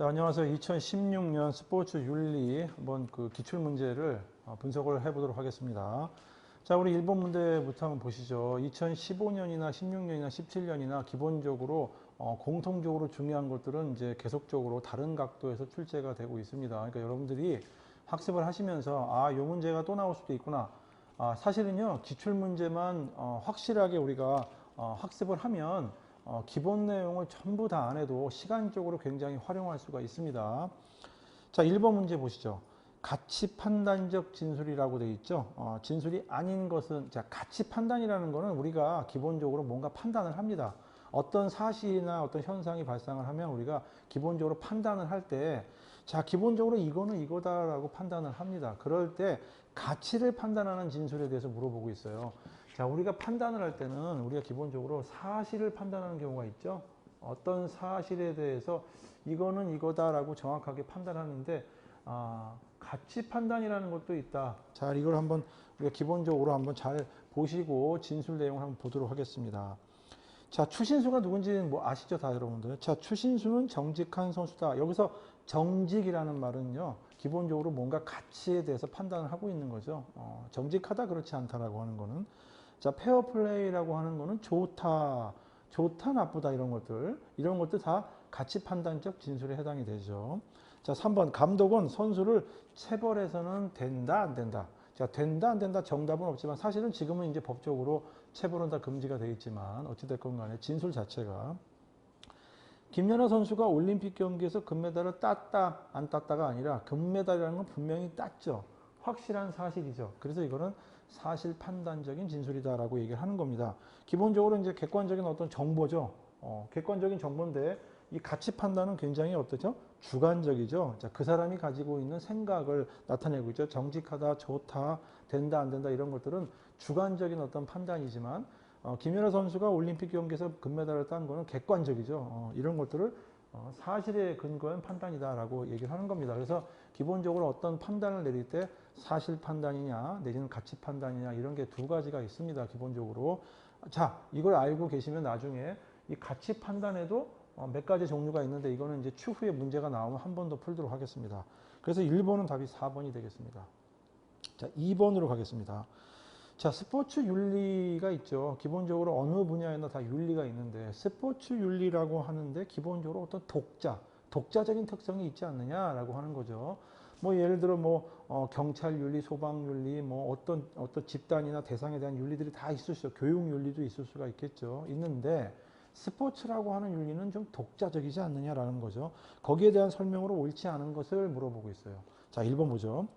자, 안녕하세요. 2016년 스포츠 윤리 한번 그 기출 문제를 어, 분석을 해보도록 하겠습니다. 자, 우리 1번 문제부터 한번 보시죠. 2015년이나 16년이나 17년이나 기본적으로 어, 공통적으로 중요한 것들은 이제 계속적으로 다른 각도에서 출제가 되고 있습니다. 그러니까 여러분들이 학습을 하시면서 아, 요 문제가 또 나올 수도 있구나. 아, 사실은요, 기출 문제만 어, 확실하게 우리가 어, 학습을 하면 어, 기본 내용을 전부 다 안 해도 시간적으로 굉장히 활용할 수가 있습니다. 자, 1번 문제 보시죠. 가치 판단적 진술이라고 되어 있죠. 어, 진술이 아닌 것은, 자, 가치 판단이라는 것은 우리가 기본적으로 뭔가 판단을 합니다. 어떤 사실이나 어떤 현상이 발생을 하면 우리가 기본적으로 판단을 할 때, 자, 기본적으로 이거는 이거다라고 판단을 합니다. 그럴 때 가치를 판단하는 진술에 대해서 물어보고 있어요. 자, 우리가 판단을 할 때는 우리가 기본적으로 사실을 판단하는 경우가 있죠. 어떤 사실에 대해서 이거는 이거다라고 정확하게 판단하는데 아, 가치 판단이라는 것도 있다. 자, 이걸 한번 우리가 기본적으로 한번 잘 보시고 진술 내용을 한번 보도록 하겠습니다. 자, 추신수가 누군지는 뭐 아시죠, 다 여러분들? 자, 추신수는 정직한 선수다. 여기서 정직이라는 말은요, 기본적으로 뭔가 가치에 대해서 판단을 하고 있는 거죠. 어, 정직하다, 그렇지 않다라고 하는 거는. 자, 페어 플레이라고 하는 거는 좋다, 좋다, 나쁘다 이런 것들, 이런 것들 다 가치 판단적 진술에 해당이 되죠. 자, 3번 감독은 선수를 체벌해서는 된다, 안 된다. 자, 된다, 안 된다 정답은 없지만 사실은 지금은 이제 법적으로 체벌은 다 금지가 되어 있지만 어찌됐건 간에 진술 자체가 김연아 선수가 올림픽 경기에서 금메달을 땄다, 안 땄다가 아니라 금메달이라는 건 분명히 땄죠. 확실한 사실이죠. 그래서 이거는 사실 판단적인 진술이다라고 얘기를 하는 겁니다. 기본적으로 이제 객관적인 어떤 정보죠. 어, 객관적인 정보인데 이 가치 판단은 굉장히 어떠죠? 주관적이죠. 자, 그 사람이 가지고 있는 생각을 나타내고 있죠. 정직하다, 좋다, 된다, 안 된다 이런 것들은 주관적인 어떤 판단이지만 어, 김연아 선수가 올림픽 경기에서 금메달을 딴 거는 객관적이죠. 어, 이런 것들을 어, 사실에 근거한 판단이다라고 얘기를 하는 겁니다. 그래서 기본적으로 어떤 판단을 내릴 때 사실 판단이냐 내지는 가치 판단이냐 이런 게 두 가지가 있습니다. 기본적으로 자 이걸 알고 계시면 나중에 이 가치 판단에도 어, 몇 가지 종류가 있는데 이거는 이제 추후에 문제가 나오면 한 번 더 풀도록 하겠습니다. 그래서 1번은 답이 4번이 되겠습니다. 자 2번으로 가겠습니다. 자, 스포츠 윤리가 있죠. 기본적으로 어느 분야에나 다 윤리가 있는데 스포츠 윤리라고 하는데 기본적으로 어떤 독자, 독자적인 특성이 있지 않느냐라고 하는 거죠. 뭐 예를 들어 뭐 어, 경찰 윤리, 소방 윤리, 뭐 어떤 어떤 집단이나 대상에 대한 윤리들이 다 있을 수, 교육 윤리도 있을 수가 있겠죠. 있는데 스포츠라고 하는 윤리는 좀 독자적이지 않느냐라는 거죠. 거기에 대한 설명으로 옳지 않은 것을 물어보고 있어요. 자, 1번 보죠.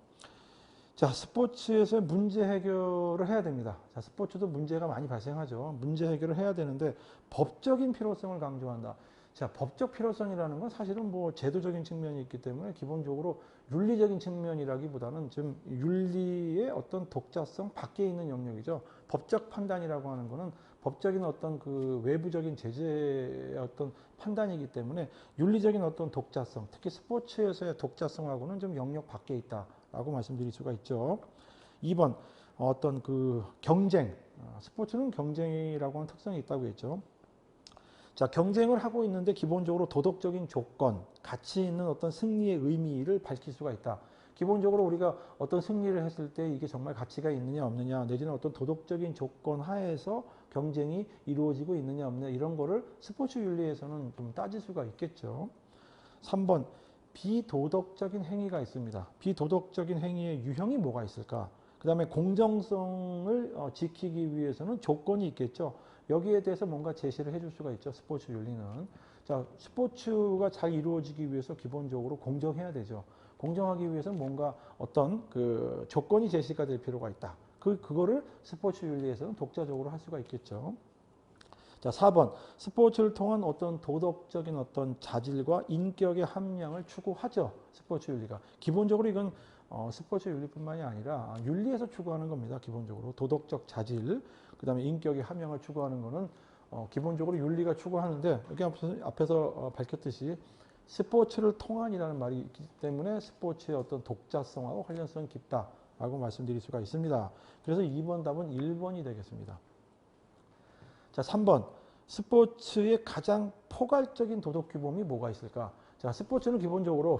자, 스포츠에서 문제 해결을 해야 됩니다. 자, 스포츠도 문제가 많이 발생하죠. 문제 해결을 해야 되는데 법적인 필요성을 강조한다. 자, 법적 필요성이라는 건 사실은 뭐 제도적인 측면이 있기 때문에 기본적으로 윤리적인 측면이라기보다는 좀 윤리의 어떤 독자성 밖에 있는 영역이죠. 법적 판단이라고 하는 거는 법적인 어떤 그 외부적인 제재의 어떤 판단이기 때문에 윤리적인 어떤 독자성, 특히 스포츠에서의 독자성하고는 좀 영역 밖에 있다 라고 말씀드릴 수가 있죠. 2번 어떤 그 경쟁, 어, 스포츠는 경쟁이라고 하는 특성이 있다고 했죠. 자, 경쟁을 하고 있는데 기본적으로 도덕적인 조건, 가치 있는 어떤 승리의 의미를 밝힐 수가 있다. 기본적으로 우리가 어떤 승리를 했을 때 이게 정말 가치가 있느냐 없느냐 내지는 어떤 도덕적인 조건 하에서 경쟁이 이루어지고 있느냐 없느냐 이런 거를 스포츠 윤리에서는 좀 따질 수가 있겠죠. 3번 비도덕적인 행위가 있습니다. 비도덕적인 행위의 유형이 뭐가 있을까? 그 다음에 공정성을 어, 지키기 위해서는 조건이 있겠죠. 여기에 대해서 뭔가 제시를 해줄 수가 있죠. 스포츠 윤리는. 자, 스포츠가 잘 이루어지기 위해서 기본적으로 공정해야 되죠. 공정하기 위해서는 뭔가 어떤 그 조건이 제시가 될 필요가 있다. 그, 그거를 스포츠 윤리에서는 독자적으로 할 수가 있겠죠. 자, 4번. 스포츠를 통한 어떤 도덕적인 어떤 자질과 인격의 함량을 추구하죠. 스포츠 윤리가. 기본적으로 이건 어, 스포츠 윤리뿐만이 아니라 윤리에서 추구하는 겁니다. 기본적으로. 도덕적 자질, 그 다음에 인격의 함량을 추구하는 거는 어, 기본적으로 윤리가 추구하는데 여기 앞에서, 앞에서 어, 밝혔듯이 스포츠를 통한이라는 말이 있기 때문에 스포츠의 어떤 독자성하고 관련성이 깊다라고 말씀드릴 수가 있습니다. 그래서 2번 답은 1번이 되겠습니다. 자, 3번. 스포츠의 가장 포괄적인 도덕 규범이 뭐가 있을까? 자, 스포츠는 기본적으로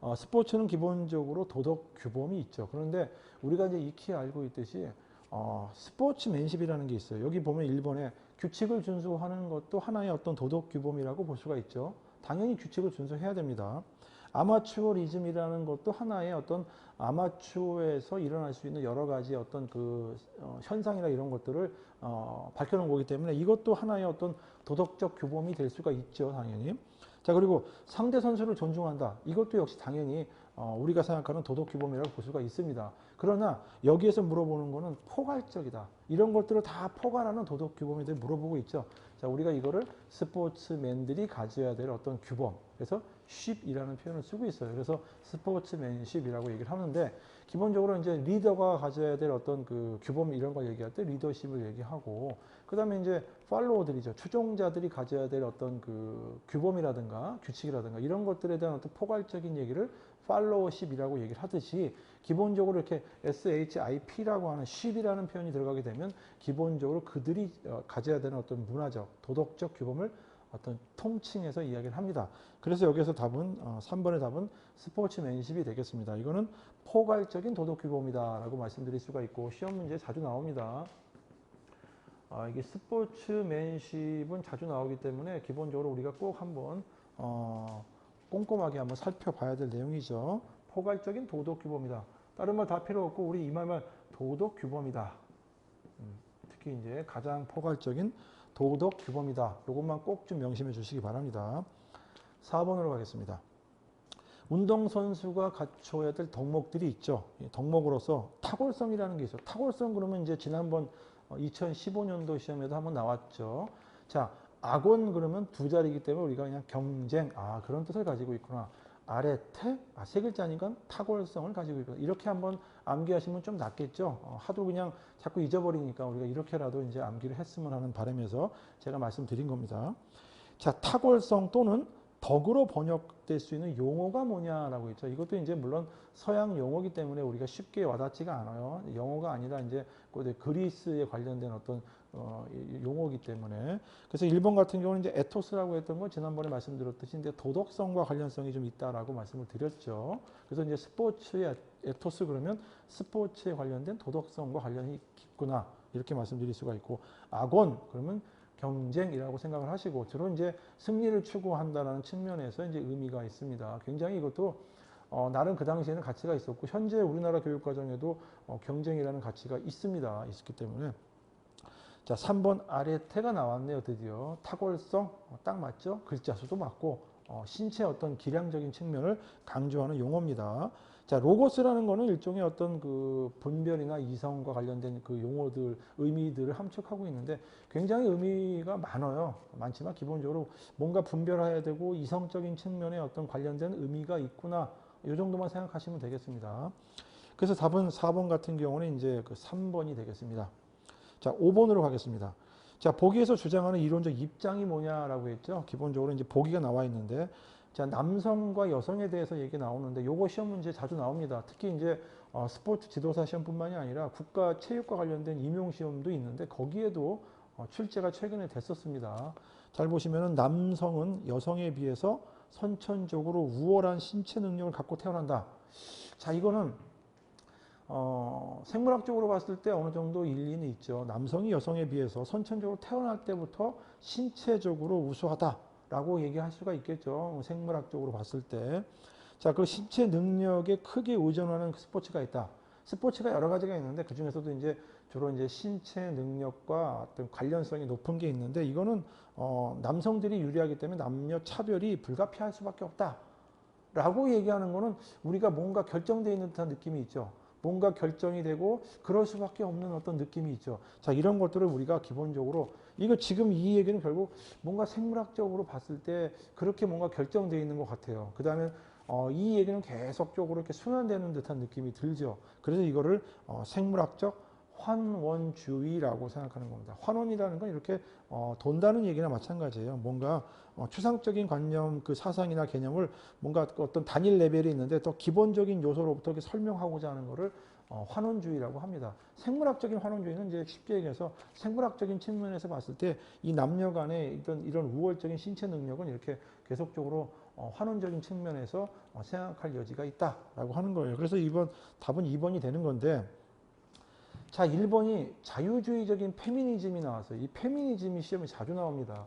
어, 스포츠는 기본적으로 도덕 규범이 있죠. 그런데 우리가 이제 익히 알고 있듯이 어, 스포츠맨십이라는 게 있어요. 여기 보면 1번에 규칙을 준수하는 것도 하나의 어떤 도덕 규범이라고 볼 수가 있죠. 당연히 규칙을 준수해야 됩니다. 아마추어리즘이라는 것도 하나의 어떤 아마추어에서 일어날 수 있는 여러 가지 어떤 그 어, 현상이나 이런 것들을 어, 밝혀놓은 거기 때문에 이것도 하나의 어떤 도덕적 규범이 될 수가 있죠, 당연히. 자 그리고 상대 선수를 존중한다. 이것도 역시 당연히 어, 우리가 생각하는 도덕 규범이라고 볼 수가 있습니다. 그러나 여기에서 물어보는 거는 포괄적이다. 이런 것들을 다 포괄하는 도덕 규범에 대해 물어보고 있죠. 자 우리가 이거를 스포츠맨들이 가져야 될 어떤 규범. 그래서 쉽이라는 표현을 쓰고 있어요. 그래서 스포츠맨십이라고 얘기를 하는데 기본적으로 이제 리더가 가져야 될 어떤 그 규범 이런 걸 얘기할 때 리더십을 얘기하고 그다음에 이제 팔로워들이죠. 추종자들이 가져야 될 어떤 그 규범이라든가 규칙이라든가 이런 것들에 대한 어떤 포괄적인 얘기를 팔로워십이라고 얘기를 하듯이 기본적으로 이렇게 SHIP라고 하는 ship이라는 표현이 들어가게 되면 기본적으로 그들이 어, 가져야 되는 어떤 문화적, 도덕적 규범을 어떤 통칭해서 이야기를 합니다. 그래서 여기서 답은 어, 3번의 답은 스포츠맨십이 되겠습니다. 이거는 포괄적인 도덕 규범이다라고 말씀드릴 수가 있고 시험 문제에 자주 나옵니다. 아, 이게 스포츠맨십은 자주 나오기 때문에 기본적으로 우리가 꼭 한번 어, 꼼꼼하게 한번 살펴봐야 될 내용이죠. 포괄적인 도덕 규범이다. 다른 말 다 필요 없고 우리 이 말만 도덕 규범이다. 음, 특히 이제 가장 포괄적인 도덕 규범이다. 이것만 꼭 좀 명심해 주시기 바랍니다. 4번으로 가겠습니다. 운동선수가 갖춰야 될 덕목들이 있죠. 이 덕목으로서 탁월성이라는 게 있어요. 탁월성 그러면 이제 지난번 2015년도 시험에도 한번 나왔죠. 자, 악원 그러면 두 자리이기 때문에 우리가 그냥 경쟁, 아, 그런 뜻을 가지고 있구나. 아래 태, 아, 세 글자니까 탁월성을 가지고 있구나. 이렇게 한번 암기하시면 좀 낫겠죠. 어, 하도 그냥 자꾸 잊어버리니까 우리가 이렇게라도 이제 암기를 했으면 하는 바람에서 제가 말씀드린 겁니다. 자, 탁월성 또는 덕으로 번역될 수 있는 용어가 뭐냐라고 있죠. 이것도 이제 물론 서양 용어기 때문에 우리가 쉽게 와닿지가 않아요. 영어가 아니라 이제 그 그리스에 관련된 어떤 어, 용어기 때문에 그래서 일본 같은 경우는 이제 에토스라고 했던 건 지난번에 말씀드렸듯이 이제 도덕성과 관련성이 좀 있다라고 말씀을 드렸죠. 그래서 이제 스포츠의 에토스 그러면 스포츠에 관련된 도덕성과 관련이 깊구나 이렇게 말씀드릴 수가 있고 악원 그러면 경쟁이라고 생각을 하시고 주로 이제 승리를 추구한다는 측면에서 이제 의미가 있습니다. 굉장히 이것도 어, 나름 그 당시에는 가치가 있었고 현재 우리나라 교육 과정에도 어, 경쟁이라는 가치가 있습니다. 있었기 때문에 자 3번 아래 태가 나왔네요. 드디어 탁월성 어, 딱 맞죠? 글자 수도 맞고 어, 신체 어떤 기량적인 측면을 강조하는 용어입니다. 자, 로고스라는 거는 일종의 어떤 그 분별이나 이성과 관련된 그 용어들, 의미들을 함축하고 있는데 굉장히 의미가 많아요. 많지만 기본적으로 뭔가 분별해야 되고 이성적인 측면에 어떤 관련된 의미가 있구나. 이 정도만 생각하시면 되겠습니다. 그래서 답은 4번 같은 경우는 이제 그 3번이 되겠습니다. 자, 5번으로 가겠습니다. 자, 보기에서 주장하는 이론적 입장이 뭐냐라고 했죠. 기본적으로 이제 보기가 나와 있는데 자, 남성과 여성에 대해서 얘기 나오는데 요거 시험 문제 자주 나옵니다. 특히 이제 어, 스포츠 지도사 시험뿐만이 아니라 국가 체육과 관련된 임용 시험도 있는데 거기에도 어, 출제가 최근에 됐었습니다. 잘 보시면은 남성은 여성에 비해서 선천적으로 우월한 신체 능력을 갖고 태어난다. 자, 이거는 어, 생물학적으로 봤을 때 어느 정도 일리는 있죠. 남성이 여성에 비해서 선천적으로 태어날 때부터 신체적으로 우수하다. 라고 얘기할 수가 있겠죠. 생물학적으로 봤을 때. 자, 그 신체 능력에 크게 의존하는 그 스포츠가 있다. 스포츠가 여러 가지가 있는데 그 중에서도 이제 주로 이제 신체 능력과 어떤 관련성이 높은 게 있는데 이거는 어, 남성들이 유리하기 때문에 남녀 차별이 불가피할 수밖에 없다. 라고 얘기하는 거는 우리가 뭔가 결정되어 있는 듯한 느낌이 있죠. 뭔가 결정이 되고 그럴 수밖에 없는 어떤 느낌이 있죠. 자, 이런 것들을 우리가 기본적으로 이거 지금 이 얘기는 결국 뭔가 생물학적으로 봤을 때 그렇게 뭔가 결정되어 있는 것 같아요. 그 다음에 어, 이 얘기는 계속적으로 이렇게 순환되는 듯한 느낌이 들죠. 그래서 이거를 어, 생물학적 환원주의라고 생각하는 겁니다. 환원이라는 건 이렇게 어, 돈다는 얘기나 마찬가지예요. 뭔가 어, 추상적인 관념, 그 사상이나 개념을 뭔가 어떤 단일 레벨이 있는데 또 기본적인 요소로부터 설명하고자 하는 거를 어, 환원주의라고 합니다. 생물학적인 환원주의는 이제 쉽게 얘기해서 생물학적인 측면에서 봤을 때 이 남녀 간의 이런, 이런 우월적인 신체 능력은 이렇게 계속적으로 어, 환원적인 측면에서 어, 생각할 여지가 있다라고 하는 거예요. 그래서 이번 답은 2번이 되는 건데 자 1번이 자유주의적인 페미니즘이 나왔어요. 이 페미니즘이 시험에 자주 나옵니다.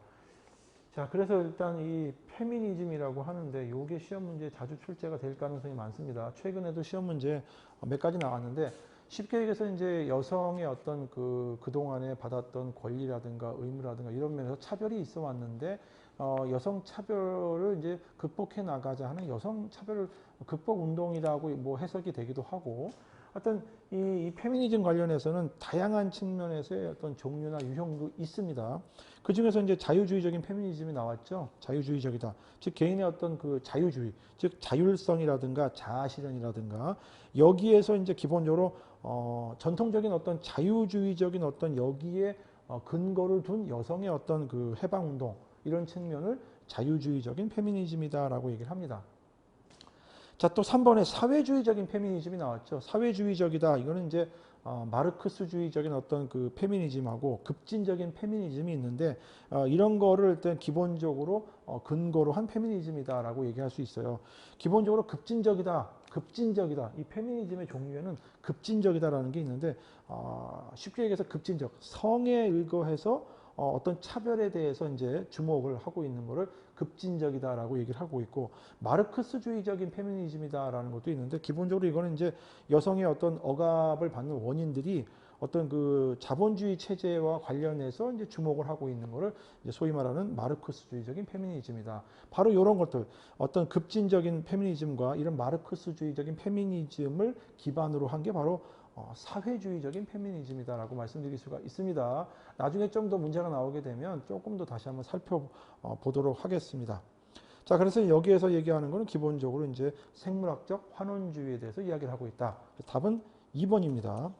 자 그래서 일단 이 페미니즘이라고 하는데 이게 시험 문제에 자주 출제가 될 가능성이 많습니다. 최근에도 시험 문제 몇 가지 나왔는데 쉽게 얘기해서 이제 여성의 어떤 그 그동안에 받았던 권리라든가 의무라든가 이런 면에서 차별이 있어 왔는데 어, 여성 차별을 이제 극복해 나가자 하는 여성 차별 극복 운동이라고 뭐 해석이 되기도 하고 어떤 이, 이 페미니즘 관련해서는 다양한 측면에서의 어떤 종류나 유형도 있습니다. 그 중에서 이제 자유주의적인 페미니즘이 나왔죠. 자유주의적이다. 즉 개인의 어떤 그 자유주의, 즉 자율성이라든가 자아실현이라든가 여기에서 이제 기본적으로 어, 전통적인 어떤 자유주의적인 어떤 여기에 어, 근거를 둔 여성의 어떤 그 해방운동 이런 측면을 자유주의적인 페미니즘이다라고 얘기를 합니다. 자, 또 3번에 사회주의적인 페미니즘이 나왔죠. 사회주의적이다. 이거는 이제 어, 마르크스주의적인 어떤 그 페미니즘하고 급진적인 페미니즘이 있는데 어, 이런 거를 일단 기본적으로 어, 근거로 한 페미니즘이다라고 얘기할 수 있어요. 기본적으로 급진적이다, 급진적이다. 이 페미니즘의 종류에는 급진적이다라는 게 있는데 어, 쉽게 얘기해서 급진적, 성에 의거해서 어, 어떤 차별에 대해서 이제 주목을 하고 있는 거를 급진적이다라고 얘기를 하고 있고 마르크스주의적인 페미니즘이다라는 것도 있는데 기본적으로 이거는 이제 여성의 어떤 억압을 받는 원인들이 어떤 그 자본주의 체제와 관련해서 이제 주목을 하고 있는 이제 소위 말하는 마르크스주의적인 페미니즘이다. 바로 이런 것들 어떤 급진적인 페미니즘과 이런 마르크스주의적인 페미니즘을 기반으로 한 게 바로 어, 사회주의적인 페미니즘이다라고 말씀드릴 수가 있습니다. 나중에 좀 더 문제가 나오게 되면 조금 더 다시 한번 살펴보도록 하겠습니다. 자, 그래서 여기에서 얘기하는 것은 기본적으로 이제 생물학적 환원주의에 대해서 이야기를 하고 있다. 답은 2번입니다.